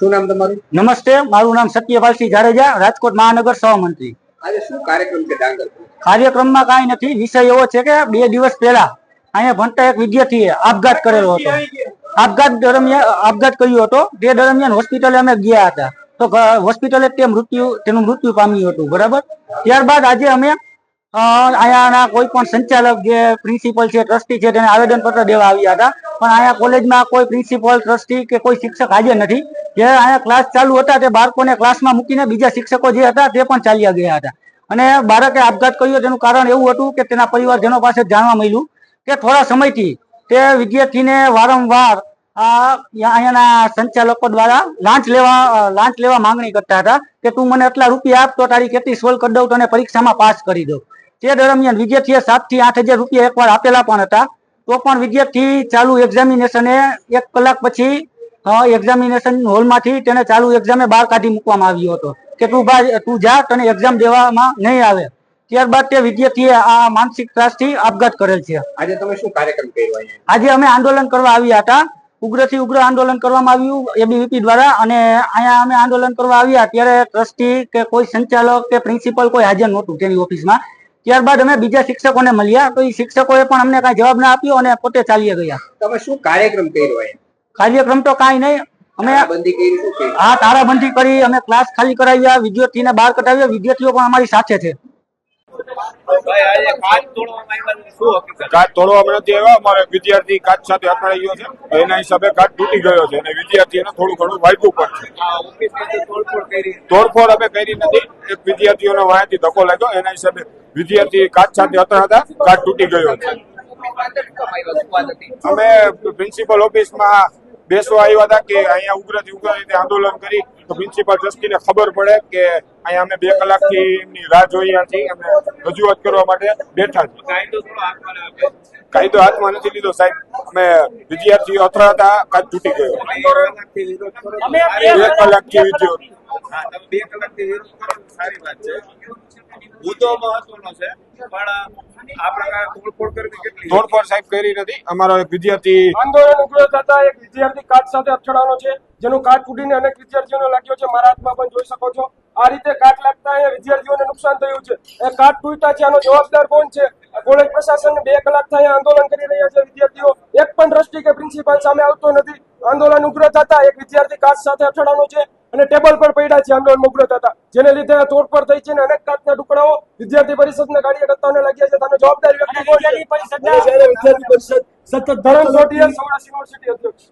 શું નામ તમારું? નમસ્તે મારું નામ સત્યપાલસિંહ જાડેજા રાજકોટ મહાનગર સહમંત્રી આજે શું કાર્યક્રમ છે ડાંગર કાર્યક્રમમાં કાંઈ નથી વિષય એવો છે કે બે દિવસ પહેલા અહીંયા ભણતા એક વિદ્યાર્થીએ આપઘાત કરેલો હતો. આપઘાત દરમિયાન આપઘાત કર્યો હતો. તે દરમિયાન હોસ્પિટલે અમે ગયા હતા. તો હોસ્પિટલે તે મૃત્યુ તેનું મૃત્યુ પામ્યું હતું બરાબર? ત્યારબાદ આજે અમે અહીંયાના કોઈ પણ સંચાલક જે પ્રિન્સિપલ છે ટ્રસ્ટી છે, તેને આવેદન પત્ર દેવા આવ્યા હતા. પણ અહીંયા કોલેજમાં કોઈ પ્રિન્સિપલ ટ્રસ્ટી કે કોઈ શિક્ષક હાજર નથી. જે અહીંયા ક્લાસ ચાલુ હતા, તે બાળકોને ક્લાસમાં મૂકીને બીજા શિક્ષકો જે હતા, તે પણ ચાલ્યા ગયા હતા. અને બાળકે આપઘાત કર્યો, તેનું કારણ એવું હતું કે તેના પરિવારજનો પાસે જાણવા મળ્યું કે થોડા સમયથી તે વિદ્યાર્થીને વારંવાર અહીંયાના સંચાલકો દ્વારા લાંચ લેવા લાંચ લેવા માંગણી કરતા હતા કે તું મને આટલા રૂપિયા આપ, તો તારી કેટલી સોલ્વ કરી દઉં, તને પરીક્ષામાં પાસ કરી દઉં. તે દરમિયાન વિદ્યાર્થીએ સાતથી આઠ હજાર રૂપિયા એકવાર આપેલા પણ હતા. તો પણ વિદ્યાર્થી ચાલુ એક્ઝામિનેશને એક કલાક પછી એક્ઝામિનેશન હોલમાંથી તેને ચાલુ એક્ઝામે બહાર કાઢી મૂકવામાં આવ્યો હતો. કે તું ભાઈ તું જા તને એક્ઝામ દેવામાં નહીં આવે. ત્યારબાદ તે વિદ્યાર્થીએ આ માનસિક ત્રાસથી આપઘાત કરેલ છે. આજે તમે શું કાર્યક્રમ કર્યો આજે અમે આંદોલન કરવા આવ્યા હતા. ઉગ્રથી ઉગ્ર આંદોલન કરવામાં આવ્યું એબીવીપી દ્વારા. અને અહીંયા અમે આંદોલન કરવા આવ્યા ત્યારે ટ્રસ્ટી કે કોઈ સંચાલક કે પ્રિન્સિપલ કોઈ હાજર નહોતું તેની ઓફિસમાં. ત્યારબાદ અમે બીજા શિક્ષકોને મળ્યા. તો એ શિક્ષકોએ પણ અમને કાંઈ જવાબ ના આપ્યો અને પોતે ચાલ્યા ગયા. તમે શું કાર્યક્રમ કર્યો કાર્યક્રમ તો કાંઈ નહીં. અમે આ તારાબંધી કરી. અમે ક્લાસ ખાલી કરાવ્યા વિદ્યાર્થીને બહાર કઢાવ્યા. વિદ્યાર્થીઓ પણ અમારી સાથે છે. કાચ તોડવામાં નથી આવ્યા. અમારે વિદ્યાર્થી કાચ સાથે અથડાઈ ગયો છે એના હિસાબે કાચ તૂટી ગયો છે અને વિદ્યાર્થીને થોડું ઘણું વાગ્યું પણ છે. તોડફોડ અમે કરી નથી. એક વિદ્યાર્થીઓને વાયાથી ધક્કો લાગ્યો. એના હિસાબે વિદ્યાર્થી કાચ સાથે અથડાતા કાચ તૂટી ગયો છે. અમે પ્રિન્સિપલ ઓફિસમાં બેસવા આવ્યા હતા કે અહીંયા ઉગ્રથી ઉગ્ર રીતે આંદોલન કરી તો પ્રિન્સિપલ ટ્રસ્ટીને ખબર પડે કે અહીંયા અમે બે કલાકથી એમની રાહ જોઈ હતી અમે રજૂઆત કરવા માટે બેઠા છીએ. કાયદો હાથમાં નથી લીધો સાહેબ. અમે વિદ્યાર્થીઓ અથડાતા કાચ તૂટી ગયો. બે કલાકથી વિદ્યાર્થીઓ બે કલાકથી સારી વાત છે. મુદ્દો મહત્વનો છે પણ આ પ્રકારે તોડફોડ કરવી કેટલી તોડફોડ સાહેબ કરી નથી. અમારો એક વિદ્યાર્થી આંદોલન ઉગ્ર થતા એક વિદ્યાર્થી કાચ સાથે અથડાવાનો છે જેનું કાચ તૂટીને અનેક વિદ્યાર્થીઓને લાગ્યો છે. મારા હાથમાં પણ જોઈ શકો છો. આ રીતે કાચ લાગતા અહીંયા વિદ્યાર્થીઓને નુકસાન થયું છે. એ તૂટ્યા છે આનો જવાબદાર કોણ છે? કોલેજ પ્રશાસન બે કલાક અહીંયા આંદોલન કરી રહ્યા છે. વિદ્યાર્થીઓ એક પણ દ્રષ્ટિ કે પ્રિન્સિપાલ સામે આવતો નથી. આંદોલન ઉગ્ર થતા એક વિદ્યાર્થી કાચ સાથે અથડાનો છે અને ટેબલ પર પડ્યા છે. આંદોલન ઉગ્ર થતા. જેને લીધે તોડફોડ થઈ છે અને અનેક કાચના ટુકડાઓ વિદ્યાર્થી પરિષદના કાર્યકર્તાઓને લાગ્યા છે તમે જવાબદારી વ્યક્તિ કોણ છે? વિદ્યાર્થી પરિષદ સતત ધરમ સોટી સૌરાષ્ટ્ર યુનિવર્સિટી અધ્યક્ષ